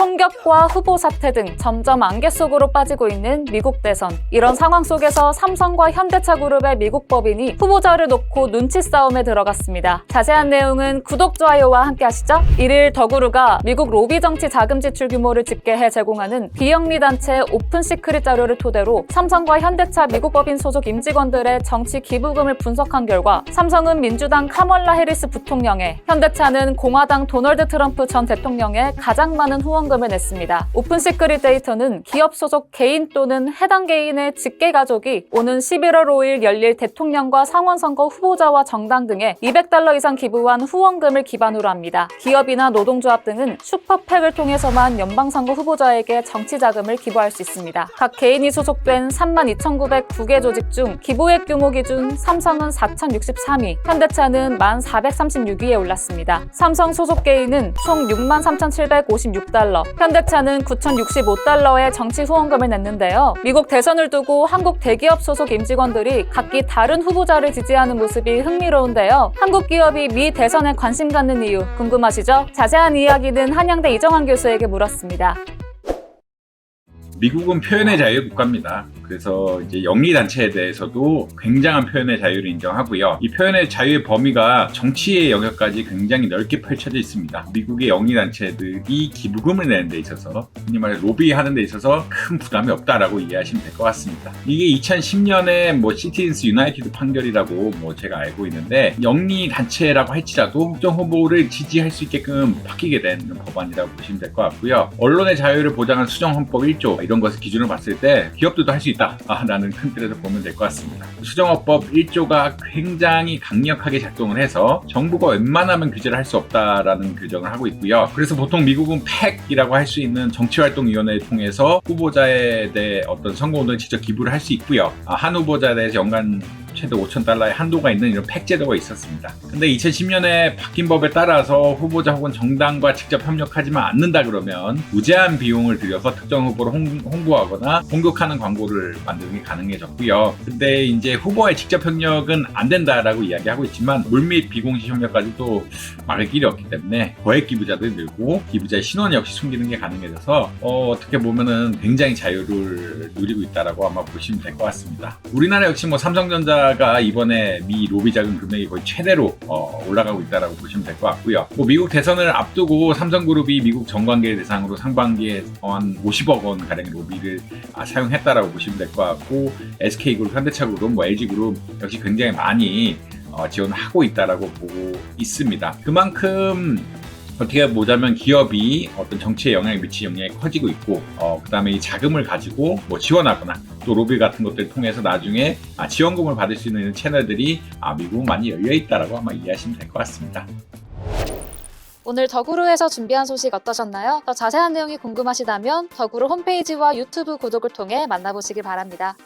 총격과 후보 사태 등 점점 안개 속으로 빠지고 있는 미국 대선. 이런 상황 속에서 삼성과 현대차 그룹의 미국 법인이 후보자를 놓고 눈치 싸움에 들어갔습니다. 자세한 내용은 구독, 좋아요와 함께 하시죠. 1일 더구루가 미국 로비 정치 자금 지출 규모를 집계해 제공하는 비영리 단체 오픈 시크릿 자료를 토대로 삼성과 현대차 미국 법인 소속 임직원들의 정치 기부금을 분석한 결과 삼성은 민주당 카멀라 해리스 부통령에 현대차는 공화당 도널드 트럼프 전 대통령에 가장 많은 후원 금을 냈습니다. 오픈 시크릿 데이터는 기업 소속 개인 또는 해당 개인의 직계 가족이 오는 11월 5일 열릴 대통령과 상원 선거 후보자와 정당 등에 200달러 이상 기부한 후원금을 기반으로 합니다. 기업이나 노동조합 등은 슈퍼팩을 통해서만 연방선거 후보자에게 정치 자금을 기부할 수 있습니다. 각 개인이 소속된 32,909개 조직 중 기부액 규모 기준 삼성은 4,063위, 현대차는 1,436위에 올랐습니다. 삼성 소속 개인은 총 63,756달러, 현대차는 9,065달러의 정치 후원금을 냈는데요. 미국 대선을 두고 한국 대기업 소속 임직원들이 각기 다른 후보자를 지지하는 모습이 흥미로운데요. 한국 기업이 미 대선에 관심 갖는 이유 궁금하시죠? 자세한 이야기는 한양대 이정환 교수에게 물었습니다. 미국은 표현의 자유 국가입니다. 그래서 이제 영리 단체에 대해서도 굉장한 표현의 자유를 인정하고요. 이 표현의 자유의 범위가 정치의 영역까지 굉장히 넓게 펼쳐져 있습니다. 미국의 영리 단체들이 기부금을 내는 데 있어서 말해 로비하는 데 있어서 큰 부담이 없다라고 이해하시면 될 것 같습니다. 이게 2010년에 뭐 시티즌스 유나이티드 판결이라고 뭐 제가 알고 있는데 영리 단체라고 할지라도 특정 후보를 지지할 수 있게끔 바뀌게 된 법안이라고 보시면 될 것 같고요. 언론의 자유를 보장한 수정 헌법 1조 이런 것을 기준으로 봤을 때 기업들도 할 수 있다 라는 큰 틀에서 보면 될 것 같습니다. 수정헌법 1조가 굉장히 강력하게 작동을 해서 정부가 웬만하면 규제를 할 수 없다라는 규정을 하고 있고요. 그래서 보통 미국은 팩이라고 할 수 있는 정치활동위원회를 통해서 후보자에 대해 어떤 선거운동에 직접 기부를 할 수 있고요. 아, 한 후보자에 대해서 연간 최대 5천 달러의 한도가 있는 이런 팩 제도가 있었습니다. 근데 2010년에 바뀐 법에 따라서 후보자 혹은 정당과 직접 협력하지만 않는다 그러면 무제한 비용을 들여서 특정 후보를 홍, 홍보하거나 공격하는 광고를 만드는 게 가능해졌고요. 근데 이제 후보의 직접 협력은 안 된다라고 이야기하고 있지만 물밑 비공식 협력까지 또 막을 길이 없기 때문에 거액 기부자들이 늘고 기부자의 신원 역시 숨기는 게 가능해져서 어, 떻게 보면은 굉장히 자유를 누리고 있다라고 아마 보시면 될 것 같습니다. 우리나라 역시 뭐 삼성전자 가 이번에 미 로비 자금 금액이 거의 최대로 어, 올라가고 있다라고 보시면 될 것 같고요. 뭐 미국 대선을 앞두고 삼성그룹이 미국 정관계 대상으로 상반기에 한 50억 원 가량의 로비를 아, 사용했다라고 보시면 될 것 같고 SK그룹, 현대차그룹, 뭐 LG그룹 역시 굉장히 많이 어, 지원하고 있다라고 보고 있습니다. 그만큼 어떻게 보자면 기업이 어떤 정치에 영향을 미치는 영향이 커지고 있고 어, 그다음에 이 자금을 가지고 뭐 지원하거나 또 로비 같은 것들 통해서 나중에 아, 지원금을 받을 수 있는 채널들이 아, 미국은 많이 열려 있다라고 아마 이해하시면 될 것 같습니다. 오늘 더구루에서 준비한 소식 어떠셨나요? 더 자세한 내용이 궁금하시다면 더구루 홈페이지와 유튜브 구독을 통해 만나보시길 바랍니다.